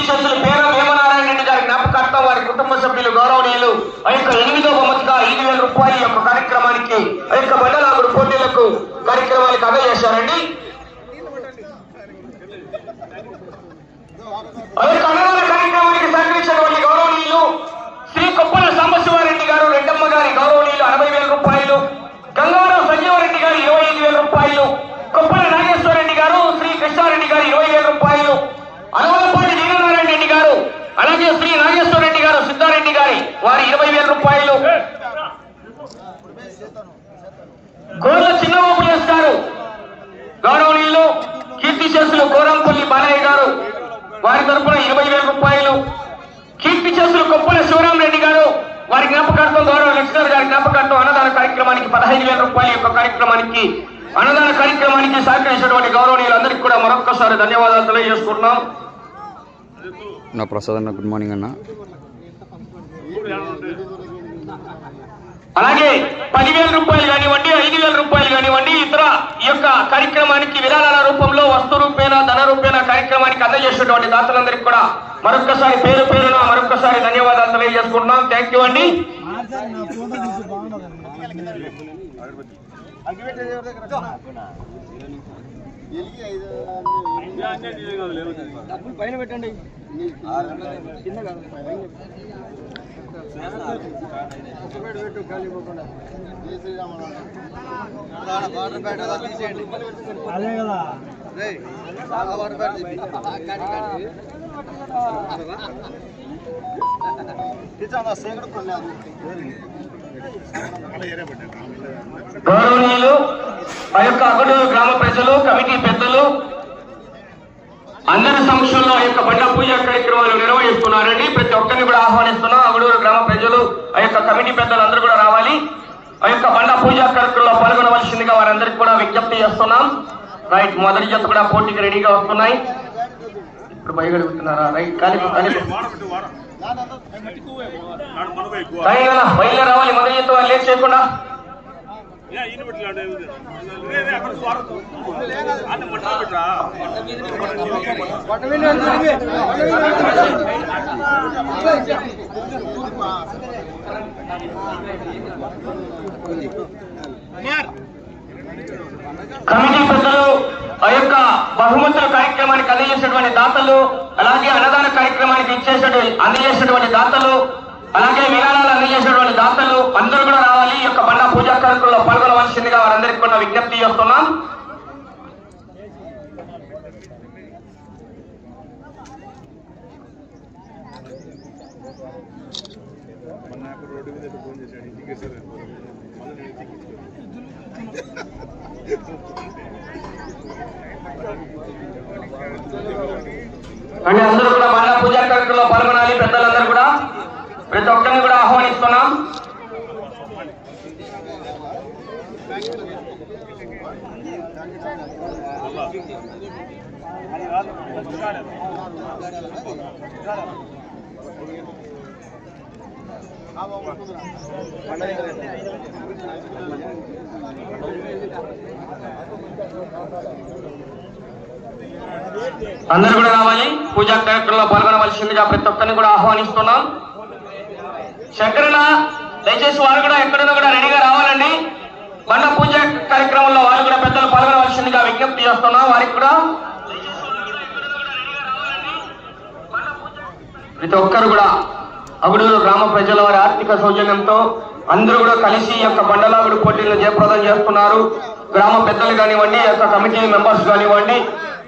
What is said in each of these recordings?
కీర్తి చేతులు పేర వేమనారాయణ రెడ్డి గారి జ్ఞాపకార్థం వారి కుటుంబ సభ్యులు గౌరవనీయులు ఆ యొక్క ఎనిమిదో బహుమతిగా ఐదు వేల రూపాయల యొక్క కార్యక్రమానికి ఆ యొక్క బండలాగుడు పోటీలకు కార్యక్రమానికి అందజేశారండి ఆ యొక్క అన్నదాన కార్యక్రమానికి సహకరించినటువంటి గౌరవనీయులు శ్రీ కొప్పల సాంబశివారెడ్డి గారు రెడ్డమ్మ గారి గౌరవనీయులు అరవై వేల రూపాయలు గంగారావు సంజీవరెడ్డి గారు ఇరవై ఐదు వేల రూపాయలు కొప్పల నాగేశ్వరరెడ్డి గారు శ్రీ కృష్ణారెడ్డి గారు ఇరవై వేల రూపాయలు అనవలపాటి దీననారాయణ రెడ్డి గారు అలాగే నాగేశ్వరరెడ్డి గారు సిద్ధారెడ్డి గారి వారి ఇరవై వేల రూపాయలు. గోర చిన్నబాబు చేస్తారు గౌరవనీయులు కీర్తి చేసులు కోరంపల్లి బాలయ్య గారు వారి తరపున ఇరవై వేల రూపాయలు. కీర్తి చేసులు కొప్పుల శివరామరెడ్డి గారు వారి జ్ఞాపకార్థం గౌరవ లక్ష్మణ్ గారి జ్ఞాపకార్థం అన్నదాన కార్యక్రమానికి పదహైదు వేల రూపాయల యొక్క కార్యక్రమానికి అన్నదాన కార్యక్రమానికి సహకరించినటువంటి గౌరవనీయులందరికీ కూడా మరొక్కసారి ధన్యవాదాలు తెలియజేసుకుంటున్నాం. నా ప్రసాద్ అన్న గుడ్ మార్నింగ్ అన్న. అలాగే పదివేల రూపాయలు కానివ్వండి ఐదు వేల రూపాయలు కానివ్వండి ఇతర ఈ యొక్క కార్యక్రమానికి విరాళాల రూపంలో వస్తు రూపేణ ధన రూపేణ కార్యక్రమానికి అందజేసినటువంటి దాతలందరికీ కూడా మరొక్కసారి పేరు పేరున మరొక్కసారి ధన్యవాదాలు తెలియజేసుకుంటున్నాం. థ్యాంక్ యూ అండి. పైన పెట్టండి కింద కాదు పెట్టు ఖాళీ పోకుండా అదే కదా. గౌరవనీయులు ఆ యొక్క అగడూరు గ్రామ ప్రజలు కమిటీ పెద్దలు అందరి సమక్షంలో ఆ యొక్క బండ పూజ కార్యక్రమాలు నిర్వహిస్తున్నారండి ప్రతి ఒక్కరిని కూడా ఆహ్వానిస్తున్నాం. అగడూరు గ్రామ ప్రజలు ఆ యొక్క కమిటీ పెద్దలు అందరూ కూడా రావాలి. ఆ యొక్క బండ పూజ కార్యక్రమంలో పాల్గొనవలసిందిగా వారందరికీ కూడా విజ్ఞప్తి చేస్తున్నాం. రైట్ మొదటి జత కూడా పోటీకి రెడీగా వస్తున్నాయి. ఇప్పుడు భయగడుగుతున్నారా రైట్ కాలిపు రైట్ బయలుదేరి రావాలి మొదటి జత వాళ్ళు లేట్ చేయకుండా పట్ట మీద ఉంది, పట్ట మీద కమిటీ పెద్దలు ఆ యొక్క బహుమతుల కార్యక్రమానికి అందజేసినటువంటి దాతలు అలాగే అన్నదాన కార్యక్రమానికి ఇచ్చేసే అందజేసినటువంటి దాతలు అలాగే విరాళాలు అందజేసినటువంటి దాతలు అందరూ కూడా రావాలి. ఈ యొక్క బండ పూజా కార్యక్రమంలో పాల్గొనవలసిందిగా వారందరికీ కూడా విజ్ఞప్తి చేస్తున్నాం. నాకు రోడ్డు మీద ఫోన్ చేశాడు? ఇంటికి సార్ మళ్ళీ నేను ఇంటికి అంటే అందరూ కూడా బండ పూజా కార్యక్రమంలో పాల్గొనాలి. పెద్దలందరూ కూడా ప్రతి ఒక్కరిని కూడా ఆహ్వానిస్తున్నాం. అందరూ కూడా రావాలి. పూజా కార్యక్రమంలో పాల్గొనవలసిందిగా ప్రతి ఒక్కరిని కూడా ఆహ్వానిస్తున్నాం. శంకరణ దయచేసి వారు కూడా ఎక్కడైనా కూడా రెడీగా రావాలండి. మన పూజ కార్యక్రమంలో వారు కూడా పెద్దలు పాల్గొనవలసిందిగా విజ్ఞప్తి చేస్తున్నాం. వారికి కూడా ప్రతి ఒక్కరు కూడా అగుడూరు గ్రామ ప్రజల వారి ఆర్థిక సౌజన్యంతో అందరూ కూడా కలిసి ఈ యొక్క బండలాగుడు పోటీలను జయప్రదం చేస్తున్నారు. గ్రామ పెద్దలు కానివ్వండి ఆ యొక్క కమిటీ మెంబర్స్ కానివ్వండి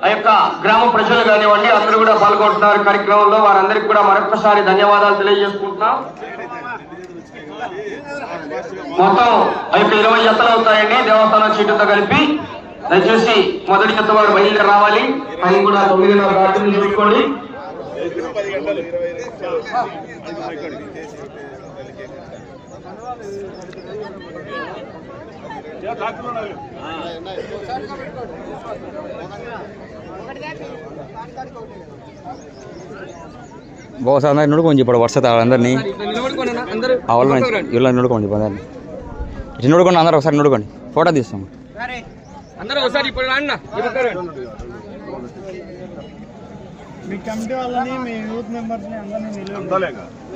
ఆ యొక్క గ్రామ ప్రజలు కానివ్వండి అందరూ కూడా పాల్గొంటున్నారు కార్యక్రమంలో. వారందరికీ కూడా మరొకసారి ధన్యవాదాలు తెలియజేసుకుంటున్నాం. మొత్తం ఆ యొక్క ఇరవై జతలు అవుతాయండి. దేవస్థానం చీటుతో కలిపి దయచేసి మొదటి జత వారు బయలుదేరి రావాలి. పైన కూడా తొమ్మిదిన్నర దాటింది చూసుకోండి. పది గంటలు ఇరవై రికార్డు బాస్ అందరు నోడుకొని చెప్పాడు వరుస అందరినీ వాళ్ళ వీళ్ళ నోడుకోండి అందరినీ. ఇటు నోడుకోండి అందరూ ఒకసారి నోడుకోండి. ఫోటో తీస్తాం. అందరూ ఒకసారి ఇప్పుడు అన్న మీ కమిటీ వాళ్ళని మీ యూత్ మెంబర్స్ని అందరినీ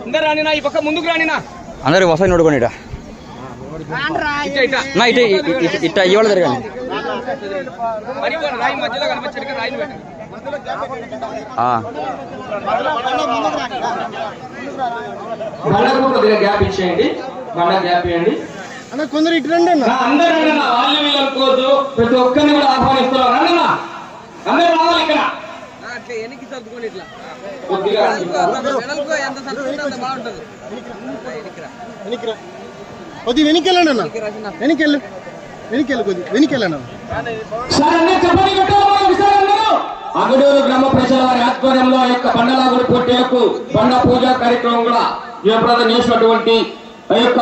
అందరు రానినా? ఈ పక్క ముందుకు రానినా? అందరు ఒకసారి నోడుకోండి ఇట. నా ఇట ఇట- ఇవాళ జరగండి కొద్దిగా గ్యాప్ ఇచ్చేయండి. బండ గ్యాప్ ఇవ్వండి. అన్న కొందరు ఇటు రండి అన్న. అందరూ రండి అన్న. వాళ్ళు వీళ్ళు అనుకోవద్దు. ప్రతి ఒక్కరిని కూడా ఆహ్వానిస్తున్నాం. రండి అన్న. అందరూ రావాలి ఇక్కడ. వెనక్కి సర్దుకోండి ఇట్లా. కొద్దిగా వెనక్కు ఎంత సర్దుకుంటే అంత బాగుంటుంది. వెనక్కి రా. కొద్ది వెనక్కి వెళ్ళండి అన్న. వెనక్కి వెళ్ళు వెనక్కి వెళ్ళు కొద్ది వెనక్కి వెళ్ళండి. అగడూరు గ్రామ ప్రజల వారి ఆధ్వర్యంలో యొక్క బండలాగుడి పోటీలకు బండ పూజా కార్యక్రమం కూడా జయప్రదం చేసినటువంటి ఆ యొక్క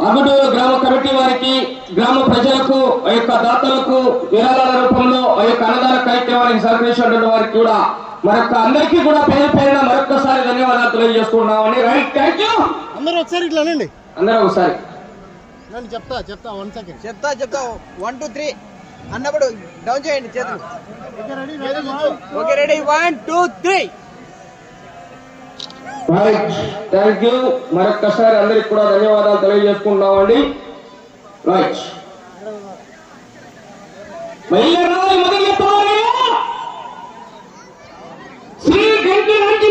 అగడూరు గ్రామ కమిటీ వారికి గ్రామ ప్రజలకు ఆ యొక్క దాతలకు విరాళాల రూపంలో ఆ యొక్క అన్నదాన కార్యక్రమానికి సహకరించినటువంటి వారికి కూడా మరొక అందరికీ కూడా పేరు పేరున మరొకసారి ధన్యవాదాలు తెలియజేసుకుంటున్నామని రైట్ థ్యాంక్ యూ అందరూ ఒకసారి ఇట్లా అనండి. అందరూ ఒకసారి. నేను చెప్తా చెప్తా వన్ సెకండ్ చెప్తా చెప్తా వన్ టూ త్రీ అన్నప్పుడు డౌన్ చేయండి చేతులు. Okay ready one two three thank you మరొక్కసారి అందరికి కూడా ధన్యవాదాలు తెలియజేసుకుంటున్నామండి రైట్ మహిళ శ్రీ గంటి